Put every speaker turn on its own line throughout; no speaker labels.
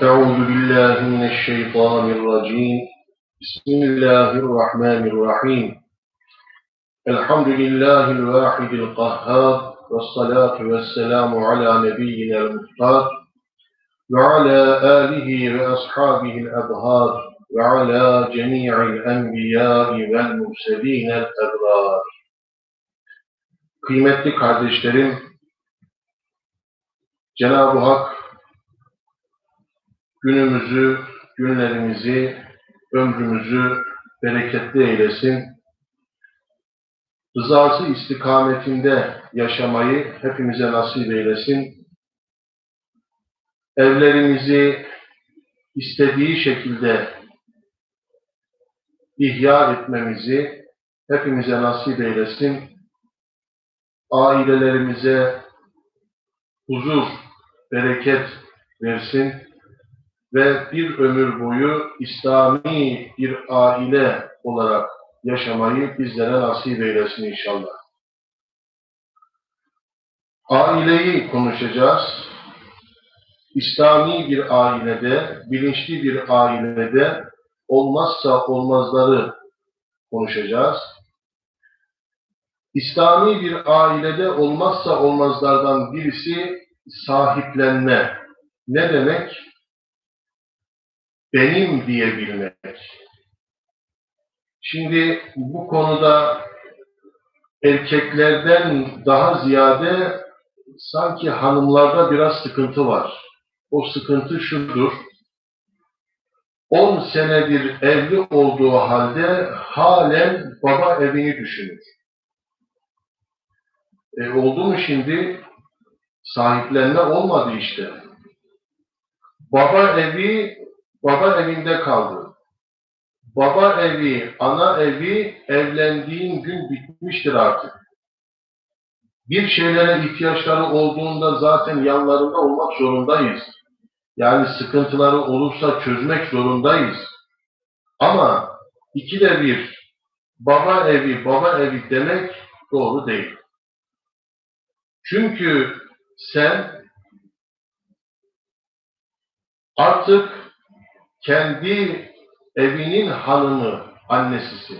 أعوذ بالله من الشيطان الرجيم بسم الله الرحمن الرحيم الحمد لله الواحد القهار والصلاة والسلام على نبينا المختار وعلى آله وأصحابه الأبهار وعلى جميع الأنبياء والمرسلين الأبرار Kıymetli kardeşlerim, Cenab-ı Hak günümüzü, günlerimizi, ömrümüzü bereketli eylesin. Rızası istikametinde yaşamayı hepimize nasip eylesin. Evlerimizi istediği şekilde ihya etmemizi hepimize nasip eylesin. Ailelerimize huzur, bereket versin ve bir ömür boyu İslami bir aile olarak yaşamayı bizlere nasip eylesin inşallah. Aileyi konuşacağız. İslami bir ailede, bilinçli bir ailede olmazsa olmazları konuşacağız. İslami bir ailede olmazsa olmazlardan birisi sahiplenme. Ne demek? Benim diyebilmek. Şimdi bu konuda erkeklerden daha ziyade sanki hanımlarda biraz sıkıntı var. O sıkıntı şudur. 10 senedir evli olduğu halde halen baba evini düşünür. E, oldu mu şimdi? Sahiplenme olmadı işte. Baba evi, baba evinde kaldı. Baba evi, ana evi evlendiğin gün bitmiştir artık. Bir şeylere ihtiyaçları olduğunda zaten yanlarında olmak zorundayız. Yani sıkıntıları olursa çözmek zorundayız. Ama ikide bir baba evi, baba evi demek doğru değil. Çünkü sen artık kendi evinin hanımı, annesisin.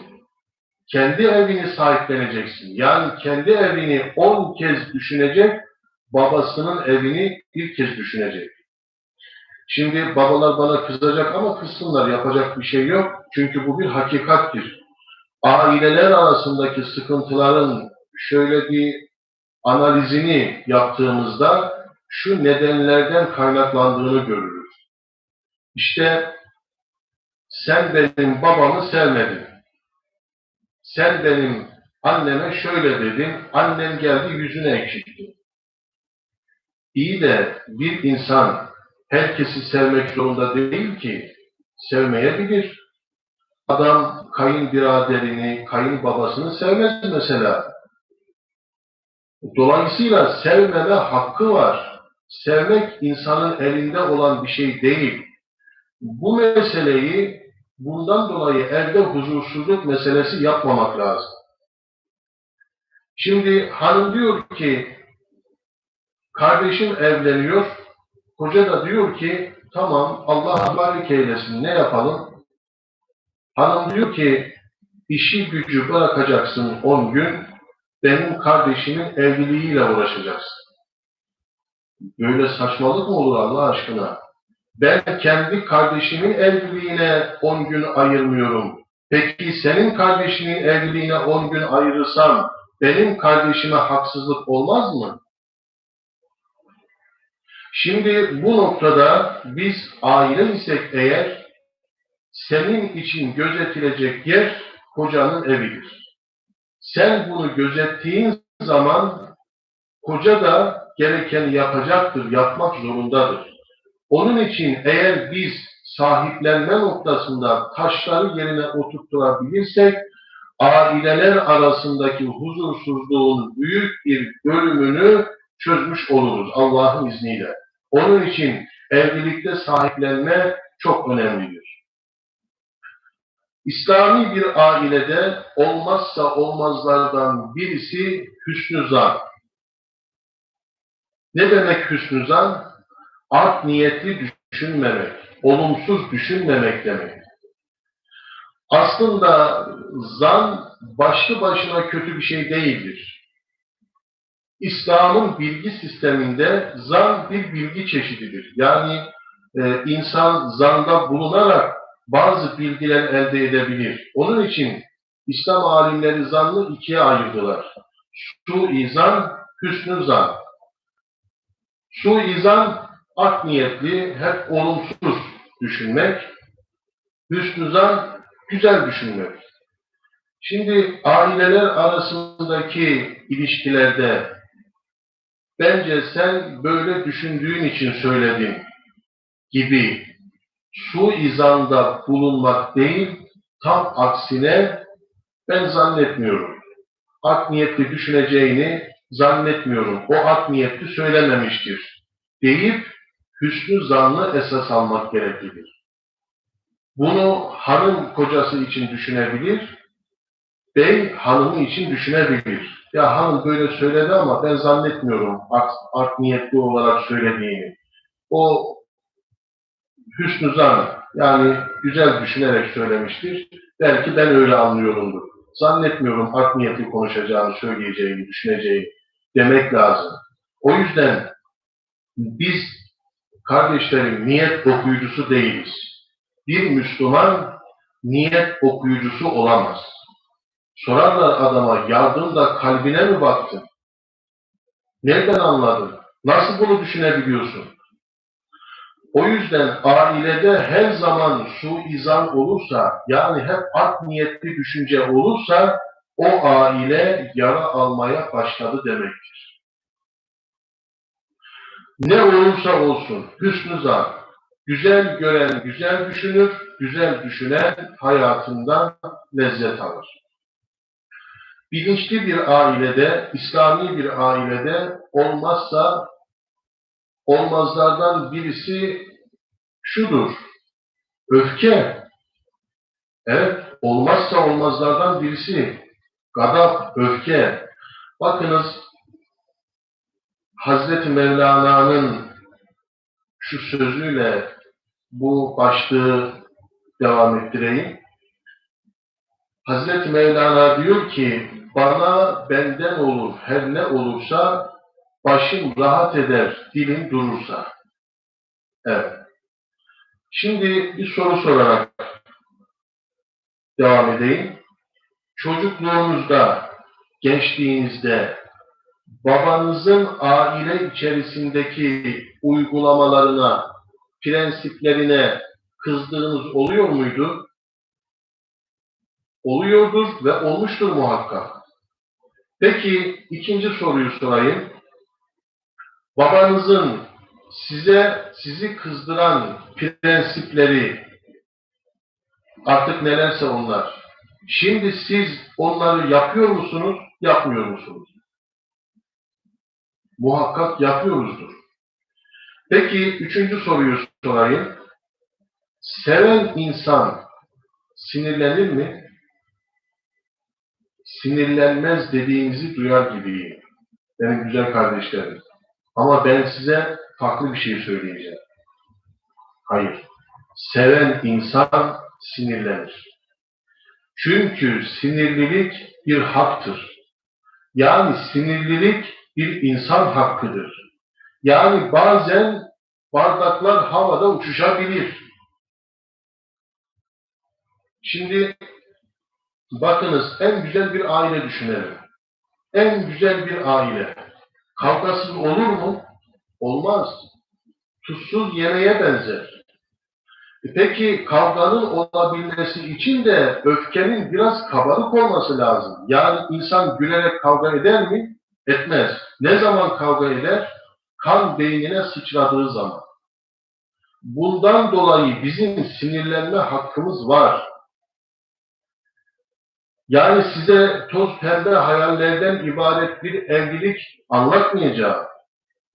Kendi evini sahipleneceksin. Yani kendi evini on kez düşünecek, babasının evini bir kez düşünecek. Şimdi babalar bana kızacak ama kızsınlar, yapacak bir şey yok. Çünkü bu bir hakikattir. Aileler arasındaki sıkıntıların şöyle bir analizini yaptığımızda şu nedenlerden kaynaklandığını görürüz. İşte sen benim babamı sevmedin. Sen benim anneme şöyle dedin, annem geldi yüzüne ekşitti. İyi de bir insan herkesi sevmek zorunda değil ki, sevmeyebilir. Adam kayınbiraderini, kayınbabasını sevmez mesela. Dolayısıyla sevmeme hakkı var. Sevmek insanın elinde olan bir şey değil. Bu meseleyi bundan dolayı evde huzursuzluk meselesi yapmamak lazım. Şimdi hanım diyor ki kardeşim evleniyor, koca da diyor ki tamam Allah barik eylesin ne yapalım? Hanım diyor ki işi gücü bırakacaksın 10 gün, benim kardeşimin evliliğiyle uğraşacaksın. Böyle saçmalık mı olur Allah aşkına? Ben kendi kardeşimin evliliğine 10 gün ayırmıyorum. Peki senin kardeşinin evliliğine 10 gün ayırırsam benim kardeşime haksızlık olmaz mı? Şimdi bu noktada biz aile isek eğer senin için gözetilecek yer kocanın evidir. Sen bunu gözettiğin zaman koca da gerekeni yapacaktır, yapmak zorundadır. Onun için eğer biz sahiplenme noktasında taşları yerine oturtturabilirsek, aileler arasındaki huzursuzluğun büyük bir bölümünü çözmüş oluruz Allah'ın izniyle. Onun için evlilikte sahiplenme çok önemlidir. İslami bir ailede olmazsa olmazlardan birisi hüsnü zan. Ne demek hüsnü zan? Art niyetli düşünmemek, olumsuz düşünmemek demek. Aslında zan başlı başına kötü bir şey değildir. İslam'ın bilgi sisteminde zan bir bilgi çeşididir. Yani e, insan zanda bulunarak bazı bilgiler elde edebilir. Onun için İslam alimleri zannı ikiye ayırdılar. Suizan, hüsnü zan. Suizan, art niyetli, hep olumsuz düşünmek. Hüsnü zan, güzel düşünmek. Şimdi aileler arasındaki ilişkilerde bence sen böyle düşündüğün için söyledin gibi suizanda bulunmak değil, tam aksine ben zannetmiyorum. Art niyetli düşüneceğini zannetmiyorum. O art niyetli söylememiştir. Deyip hüsnü zannı esas almak gereklidir. Bunu hanım kocası için düşünebilir, bey hanımı için düşünebilir. Ya hanım böyle söyledi ama ben zannetmiyorum art, art niyetli olarak söylediğini. O hüsnü zan yani güzel düşünerek söylemiştir. Belki ben öyle anlıyorumdur. Zannetmiyorum art niyetli konuşacağını, söyleyeceğini, düşüneceğini demek lazım. O yüzden biz kardeşlerim niyet okuyucusu değiliz. Bir Müslüman niyet okuyucusu olamaz. Sorarlar adama yardım da kalbine mi baktın? Nereden anladın? Nasıl bunu düşünebiliyorsun? O yüzden ailede her zaman suizan olursa, yani hep art niyetli düşünce olursa, o aile yara almaya başladı demektir. Ne olursa olsun, hüsnü zan, güzel gören güzel düşünür, güzel düşünen hayatından lezzet alır. Bilinçli bir ailede, İslami bir ailede olmazsa olmazlardan birisi şudur. Öfke. Evet, olmazsa olmazlardan birisi. Gadap, öfke. Bakınız Hazreti Mevlana'nın şu sözüyle bu başlığı devam ettireyim. Hazreti Mevlana diyor ki, bana benden olur her ne olursa başım rahat eder, dilim durursa. Evet. Şimdi bir soru sorarak devam edeyim. Çocukluğunuzda, gençliğinizde babanızın aile içerisindeki uygulamalarına, prensiplerine kızdığınız oluyor muydu? Oluyordur ve olmuştur muhakkak. Peki ikinci soruyu sorayım. Babanızın size sizi kızdıran prensipleri artık nelerse onlar. Şimdi siz onları yapıyor musunuz, yapmıyor musunuz? Muhakkak yapıyoruzdur. Peki üçüncü soruyu sorayım. Seven insan sinirlenir mi? Sinirlenmez dediğinizi duyar gibiyim. Benim güzel kardeşlerim. Ama ben size farklı bir şey söyleyeceğim. Hayır. Seven insan sinirlenir. Çünkü sinirlilik bir haktır. Yani sinirlilik bir insan hakkıdır. Yani bazen bardaklar havada uçuşabilir. Şimdi bakınız en güzel bir aile düşünelim. En güzel bir aile. Kavgasız olur mu? Olmaz. Tuzsuz yemeğe benzer. E peki kavganın olabilmesi için de öfkenin biraz kabarık olması lazım. Yani insan gülerek kavga eder mi? Etmez. Ne zaman kavga eder? Kan beynine sıçradığı zaman. Bundan dolayı bizim sinirlenme hakkımız var. Yani size toz pembe hayallerden ibaret bir evlilik anlatmayacağım.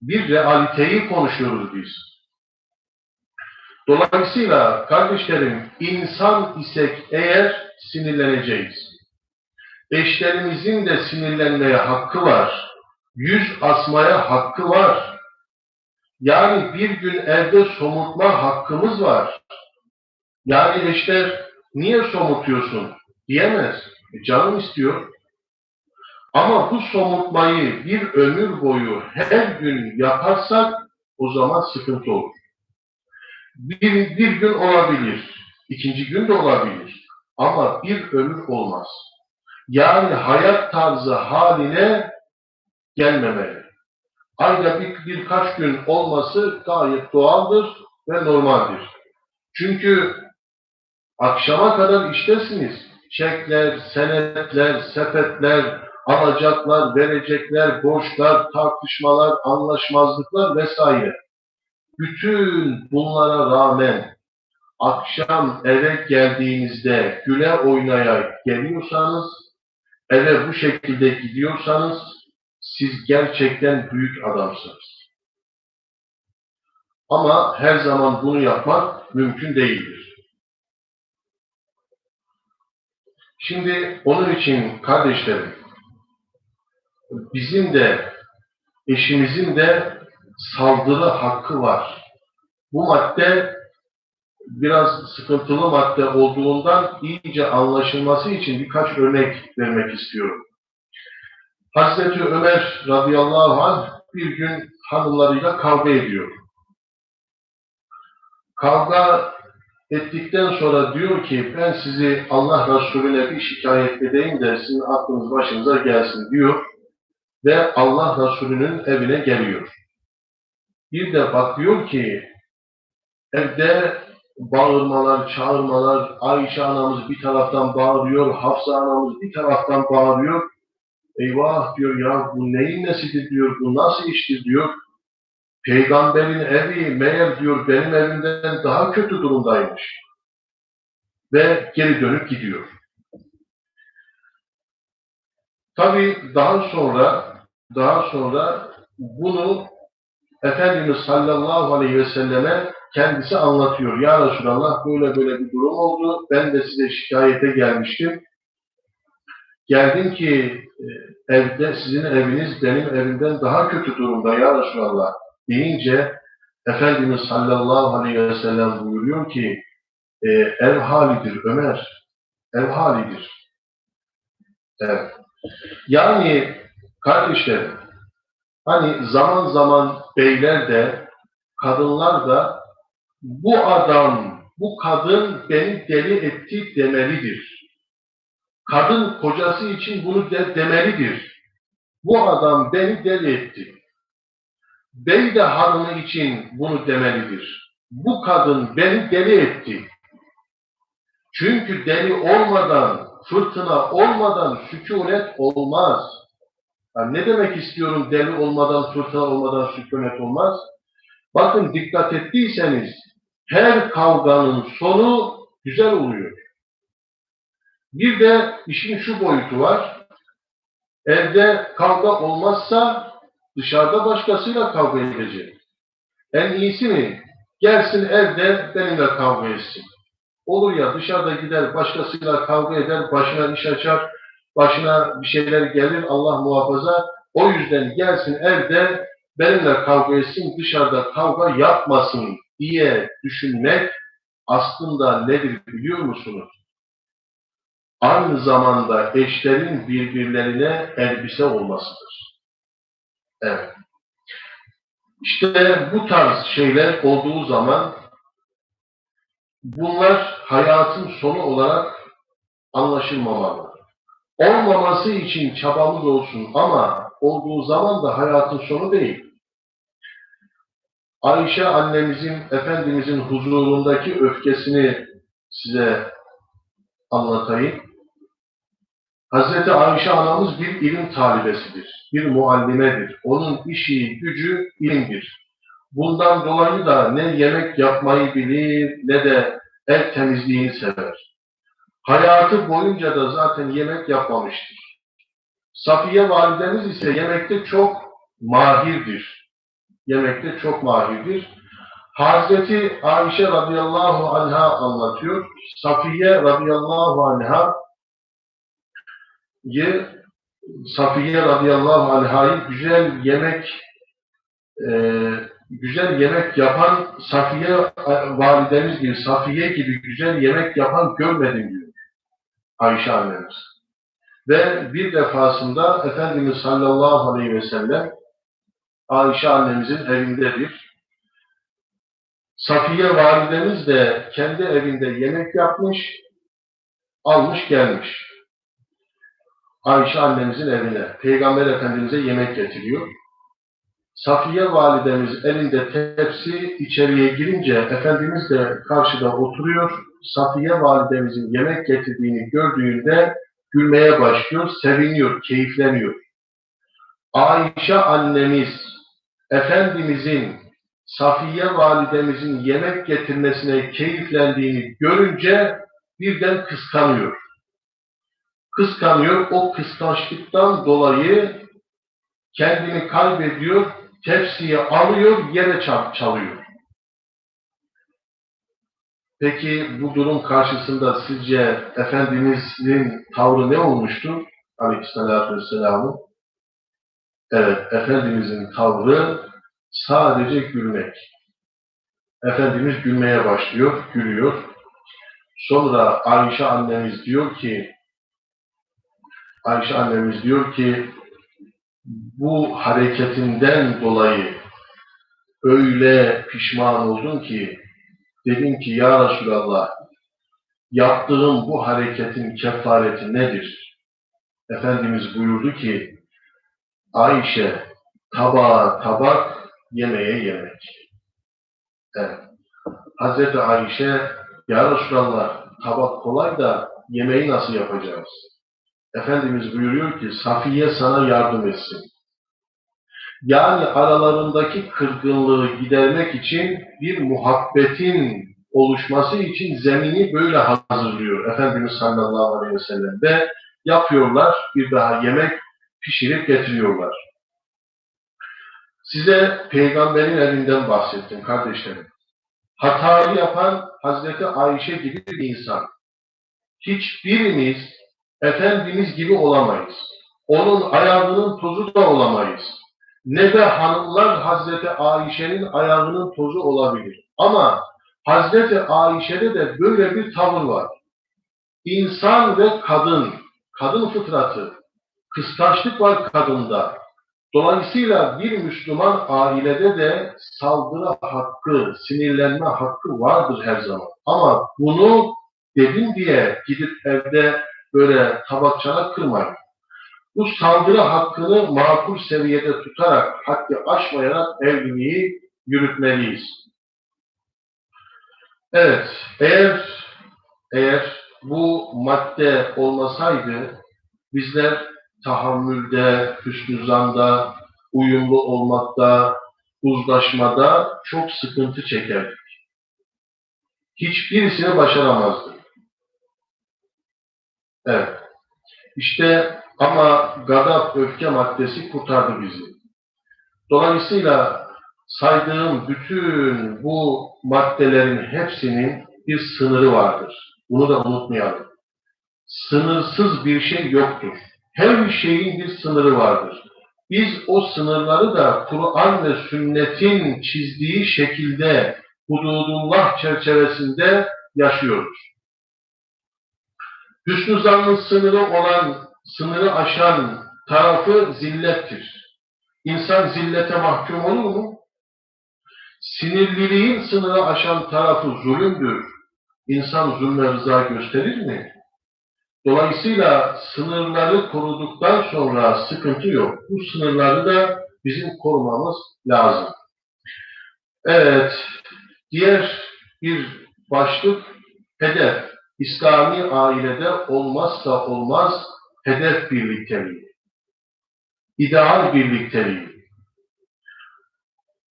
Bir realiteyi konuşuyoruz biz. Dolayısıyla kardeşlerim insan isek eğer sinirleneceğiz. Eşlerimizin de sinirlenmeye hakkı var. Yüz asmaya hakkı var. Yani bir gün evde somurtma hakkımız var. Yani eşler niye somutuyorsun diyemez. E, canım istiyor. Ama bu somurtmayı bir ömür boyu her gün yaparsak o zaman sıkıntı olur. Bir, bir gün olabilir, ikinci gün de olabilir. Ama bir ömür olmaz. Yani hayat tarzı haline gelmemeli. Ayda bir, birkaç gün olması gayet doğaldır ve normaldir. Çünkü akşama kadar iştesiniz. Çekler, senetler, sepetler, alacaklar, verecekler, borçlar, tartışmalar, anlaşmazlıklar vesaire. Bütün bunlara rağmen akşam eve geldiğinizde güle oynaya geliyorsanız, eve bu şekilde gidiyorsanız siz gerçekten büyük adamsınız. Ama her zaman bunu yapmak mümkün değildir. Şimdi onun için kardeşlerim, bizim de eşimizin de saldırı hakkı var. Bu madde biraz sıkıntılı madde olduğundan iyice anlaşılması için birkaç örnek vermek istiyorum. Hazreti Ömer radıyallahu anh bir gün hanımlarıyla kavga ediyor. Kavga ettikten sonra diyor ki ben sizi Allah Resulüne bir şikayet edeyim de sizin aklınız başınıza gelsin diyor ve Allah Resulü'nün evine geliyor. Bir de bakıyor ki evde bağırmalar, çağırmalar, Ayşe anamız bir taraftan bağırıyor, Hafsa anamız bir taraftan bağırıyor. Eyvah diyor ya bu neyin nesidir diyor, bu nasıl iştir diyor. Peygamberin evi meğer diyor benim evimden daha kötü durumdaymış. Ve geri dönüp gidiyor. Tabi daha sonra daha sonra bunu Efendimiz sallallahu aleyhi ve selleme kendisi anlatıyor. Ya Resulallah böyle böyle bir durum oldu. Ben de size şikayete gelmiştim. Geldim ki e, evde sizin eviniz benim evimden daha kötü durumda ya Resulallah deyince Efendimiz sallallahu aleyhi ve sellem buyuruyor ki e, ev halidir Ömer. Ev halidir. Evet. Yani kardeşlerim hani zaman zaman beyler de kadınlar da bu adam, bu kadın beni deli etti demelidir. Kadın kocası için bunu de demelidir. Bu adam beni deli etti. Bey de hanımı için bunu demelidir. Bu kadın beni deli etti. Çünkü deli olmadan, fırtına olmadan sükunet olmaz. Yani ne demek istiyorum deli olmadan, fırtına olmadan sükunet olmaz? Bakın dikkat ettiyseniz her kavganın sonu güzel oluyor. Bir de işin şu boyutu var. Evde kavga olmazsa dışarıda başkasıyla kavga edecek. En iyisi mi? Gelsin evde benimle kavga etsin. Olur ya dışarıda gider başkasıyla kavga eder, başına iş açar, başına bir şeyler gelir Allah muhafaza. O yüzden gelsin evde benimle kavga etsin, dışarıda kavga yapmasın diye düşünmek aslında nedir biliyor musunuz? Aynı zamanda eşlerin birbirlerine elbise olmasıdır. Evet. İşte bu tarz şeyler olduğu zaman bunlar hayatın sonu olarak anlaşılmamalı. Olmaması için çabamız olsun ama olduğu zaman da hayatın sonu değil. Ayşe annemizin, Efendimizin huzurundaki öfkesini size anlatayım. Hazreti Ayşe anamız bir ilim talibesidir, bir muallimedir. Onun işi, gücü ilimdir. Bundan dolayı da ne yemek yapmayı bilir ne de el temizliğini sever. Hayatı boyunca da zaten yemek yapmamıştır. Safiye validemiz ise yemekte çok mahirdir. Yemekte çok mahirdir. Hazreti Ayşe radıyallahu anha anlatıyor. Safiye radıyallahu anha Safiye radıyallahu anh'ı güzel yemek e, güzel yemek yapan Safiye validemiz gibi, Safiye gibi güzel yemek yapan görmedim diyor Ayşe annemiz. Ve bir defasında Efendimiz sallallahu aleyhi ve sellem Ayşe annemizin evindedir. Safiye validemiz de kendi evinde yemek yapmış, almış gelmiş. Ayşe annemizin evine, Peygamber Efendimiz'e yemek getiriyor. Safiye validemiz elinde tepsi içeriye girince Efendimiz de karşıda oturuyor. Safiye validemizin yemek getirdiğini gördüğünde gülmeye başlıyor, seviniyor, keyifleniyor. Ayşe annemiz Efendimizin Safiye validemizin yemek getirmesine keyiflendiğini görünce birden kıskanıyor. Kıskanıyor, o kıskançlıktan dolayı kendini kaybediyor, tepsiyi alıyor, yere çalıyor. Peki bu durum karşısında sizce Efendimiz'in tavrı ne olmuştu? Aleyhisselatü Vesselam'ın. Evet, Efendimiz'in tavrı sadece gülmek. Efendimiz gülmeye başlıyor, gülüyor. Sonra Ayşe annemiz diyor ki, Ayşe annemiz diyor ki, bu hareketinden dolayı öyle pişman oldum ki, dedim ki ya Resulallah, yaptığım bu hareketin kefareti nedir? Efendimiz buyurdu ki, Ayşe, tabağa tabak, yemeğe yemek. Evet. Hazreti Ayşe, Ya Resulallah, tabak kolay da yemeği nasıl yapacağız? Efendimiz buyuruyor ki, Safiye sana yardım etsin. Yani aralarındaki kırgınlığı gidermek için bir muhabbetin oluşması için zemini böyle hazırlıyor Efendimiz sallallahu aleyhi ve sellem. Ve yapıyorlar, bir daha yemek pişirip getiriyorlar. Size peygamberin elinden bahsettim kardeşlerim. Hatayı yapan Hazreti Ayşe gibi bir insan. Hiçbirimiz Efendimiz gibi olamayız. Onun ayağının tozu da olamayız. Ne de hanımlar Hazreti Ayşe'nin ayağının tozu olabilir. Ama Hazreti Ayşe'de de böyle bir tavır var. İnsan ve kadın, kadın fıtratı, kıskançlık var kadında. Dolayısıyla bir Müslüman ailede de saldırı hakkı, sinirlenme hakkı vardır her zaman. Ama bunu dedim diye gidip evde böyle tabakçana kırmayın. Bu saldırı hakkını makul seviyede tutarak, hakkı aşmayarak evliliği yürütmeliyiz. Evet, eğer eğer bu madde olmasaydı bizler tahammülde, hüsnü zanda, uyumlu olmakta, uzlaşmada çok sıkıntı çekerdik. Hiçbirisini başaramazdık. Evet. İşte ama gadap, öfke maddesi kurtardı bizi. Dolayısıyla saydığım bütün bu maddelerin hepsinin bir sınırı vardır. Bunu da unutmayalım. Sınırsız bir şey yoktur. Her şeyin bir sınırı vardır. Biz o sınırları da Kur'an ve sünnetin çizdiği şekilde hududullah çerçevesinde yaşıyoruz. Hüsnü zannın sınırı olan, sınırı aşan tarafı zillettir. İnsan zillete mahkum olur mu? Sinirliliğin sınırı aşan tarafı zulümdür. İnsan zulme rıza gösterir mi? Dolayısıyla sınırları koruduktan sonra sıkıntı yok. Bu sınırları da bizim korumamız lazım. Evet, diğer bir başlık hedef. İslami ailede olmazsa olmaz hedef birlikteliği. İdeal birlikteliği.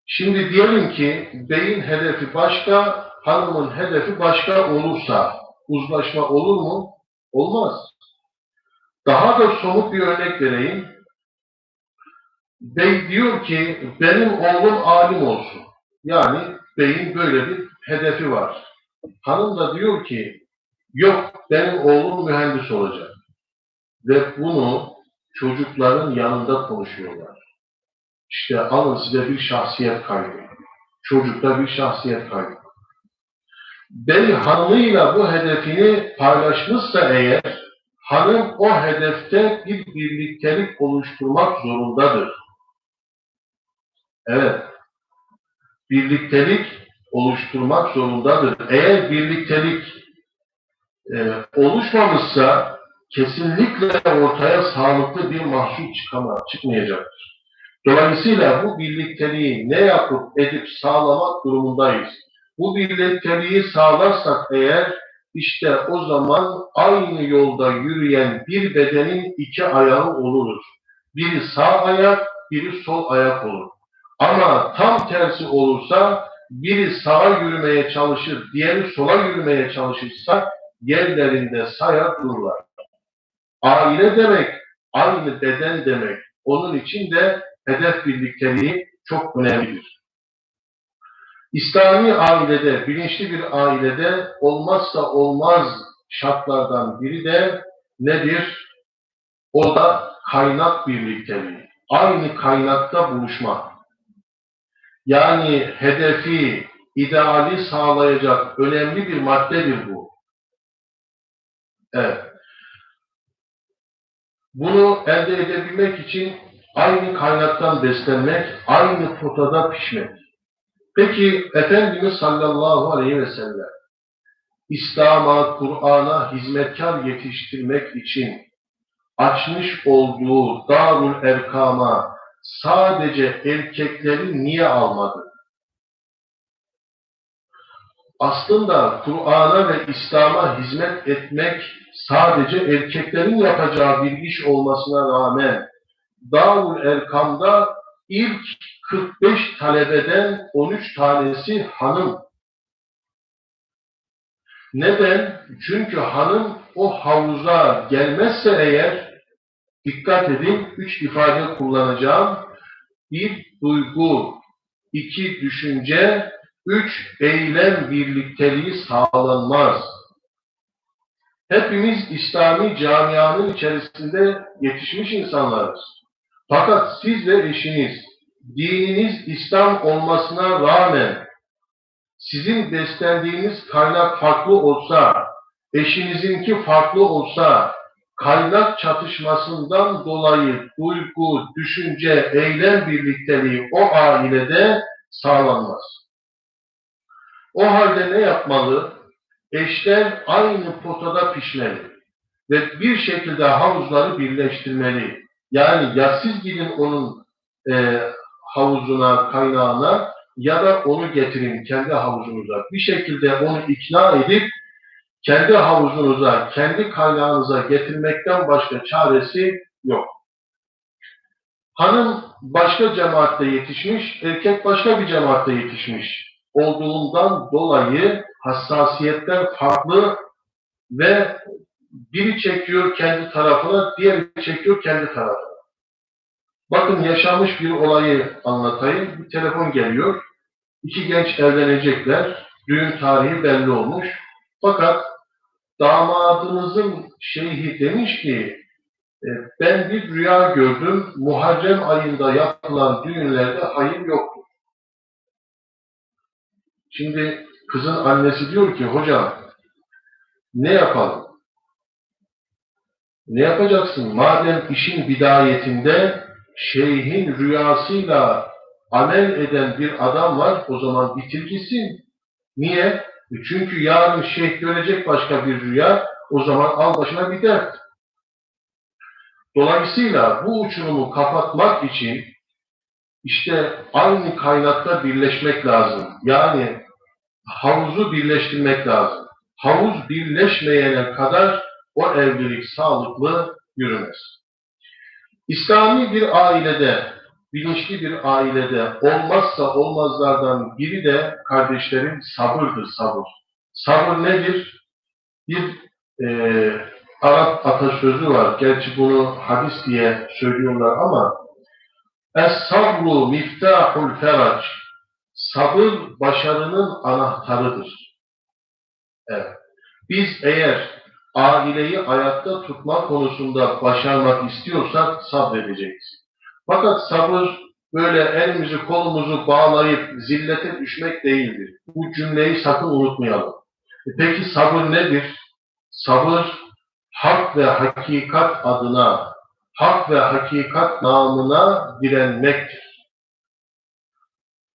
Şimdi diyelim ki beyin hedefi başka, hanımın hedefi başka olursa uzlaşma olur mu? Olmaz. Daha da somut bir örnek vereyim. Bey diyor ki benim oğlum alim olsun. Yani beyin böyle bir hedefi var. Hanım da diyor ki yok benim oğlum mühendis olacak. Ve bunu çocukların yanında konuşuyorlar. İşte alın size bir şahsiyet kaydı. çocukta bir şahsiyet kaybı. Bey hanımıyla bu hedefini paylaşmışsa eğer, hanım o hedefte bir birliktelik oluşturmak zorundadır. Evet, birliktelik oluşturmak zorundadır. Eğer birliktelik e, oluşmamışsa kesinlikle ortaya sağlıklı bir mahsul çıkama, çıkmayacaktır. Dolayısıyla bu birlikteliği ne yapıp edip sağlamak durumundayız. Bu birlikteliği sağlarsak eğer işte o zaman aynı yolda yürüyen bir bedenin iki ayağı oluruz. Biri sağ ayak, biri sol ayak olur. Ama tam tersi olursa biri sağa yürümeye çalışır, diğeri sola yürümeye çalışırsa yerlerinde sayar dururlar. Aile demek, aynı beden demek. Onun için de hedef birlikteliği çok önemlidir. İslami ailede, bilinçli bir ailede olmazsa olmaz şartlardan biri de nedir? O da kaynak birlikteliği. Aynı kaynakta buluşma. Yani hedefi, ideali sağlayacak önemli bir maddedir bu. Evet. Bunu elde edebilmek için aynı kaynaktan beslenmek, aynı potada pişmek. Peki Efendimiz sallallahu aleyhi ve sellem İslam'a, Kur'an'a hizmetkar yetiştirmek için açmış olduğu Darul Erkam'a sadece erkekleri niye almadı? Aslında Kur'an'a ve İslam'a hizmet etmek sadece erkeklerin yapacağı bir iş olmasına rağmen Darul Erkam'da ilk 45 talebeden 13 tanesi hanım. Neden? Çünkü hanım o havuza gelmezse eğer dikkat edin üç ifade kullanacağım. Bir duygu, iki düşünce, üç eylem birlikteliği sağlanmaz. Hepimiz İslami camianın içerisinde yetişmiş insanlarız. Fakat siz ve eşiniz dininiz İslam olmasına rağmen sizin beslendiğiniz kaynak farklı olsa, eşinizinki farklı olsa, kaynak çatışmasından dolayı duygu, düşünce, eylem birlikteliği o ailede sağlanmaz. O halde ne yapmalı? Eşler aynı potada pişmeli ve bir şekilde havuzları birleştirmeli. Yani ya siz gidin onun e, havuzuna, kaynağına ya da onu getirin kendi havuzunuza. Bir şekilde onu ikna edip kendi havuzunuza, kendi kaynağınıza getirmekten başka çaresi yok. Hanım başka cemaatte yetişmiş, erkek başka bir cemaatte yetişmiş olduğundan dolayı hassasiyetler farklı ve biri çekiyor kendi tarafına, diğeri çekiyor kendi tarafına. Bakın yaşanmış bir olayı anlatayım. Bir telefon geliyor. İki genç evlenecekler. Düğün tarihi belli olmuş. Fakat damadınızın şeyhi demiş ki e, ben bir rüya gördüm. Muharrem ayında yapılan düğünlerde hayır yoktur. Şimdi kızın annesi diyor ki hocam ne yapalım? Ne yapacaksın? Madem işin bidayetinde şeyhin rüyasıyla amel eden bir adam var, o zaman bitir gitsin. Niye? E çünkü yarın şeyh görecek başka bir rüya, o zaman al başına bir dert. Dolayısıyla bu uçurumu kapatmak için işte aynı kaynakta birleşmek lazım. Yani havuzu birleştirmek lazım. Havuz birleşmeyene kadar o evlilik sağlıklı yürümez. İslami bir ailede, bilinçli bir ailede olmazsa olmazlardan biri de kardeşlerim sabırdır, sabır. Sabır nedir? Bir e, Arap atasözü var. Gerçi bunu hadis diye söylüyorlar ama Es-sabru miftahul ferac. Sabır başarının anahtarıdır. Evet. Biz eğer aileyi ayakta tutma konusunda başarmak istiyorsak sabredeceğiz. Fakat sabır böyle elimizi kolumuzu bağlayıp zillete düşmek değildir. Bu cümleyi sakın unutmayalım. E peki sabır nedir? Sabır hak ve hakikat adına, hak ve hakikat namına direnmektir.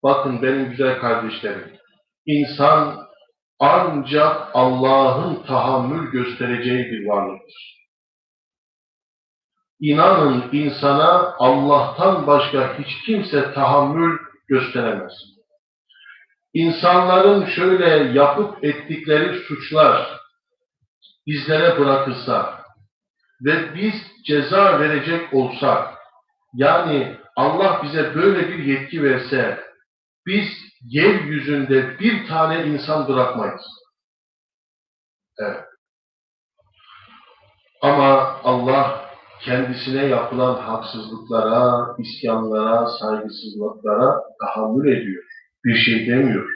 Bakın benim güzel kardeşlerim, insan ancak Allah'ın tahammül göstereceği bir varlıktır. İnanın insana Allah'tan başka hiç kimse tahammül gösteremez. İnsanların şöyle yapıp ettikleri suçlar bizlere bırakılsa ve biz ceza verecek olsak, yani Allah bize böyle bir yetki verse, biz yeryüzünde bir tane insan bırakmayız. Evet. Ama Allah kendisine yapılan haksızlıklara, isyanlara, saygısızlıklara tahammül ediyor. Bir şey demiyor.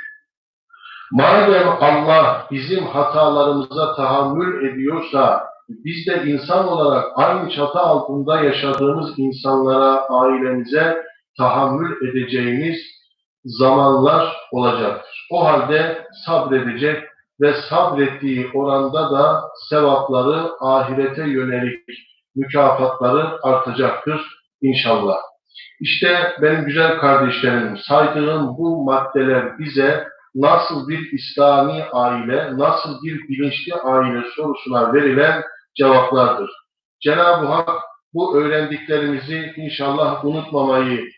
Madem Allah bizim hatalarımıza tahammül ediyorsa, biz de insan olarak aynı çatı altında yaşadığımız insanlara, ailemize tahammül edeceğimiz zamanlar olacaktır. O halde sabredecek ve sabrettiği oranda da sevapları ahirete yönelik mükafatları artacaktır inşallah. İşte benim güzel kardeşlerim saydığım bu maddeler bize nasıl bir İslami aile, nasıl bir bilinçli aile sorusuna verilen cevaplardır. Cenab-ı Hak bu öğrendiklerimizi inşallah unutmamayı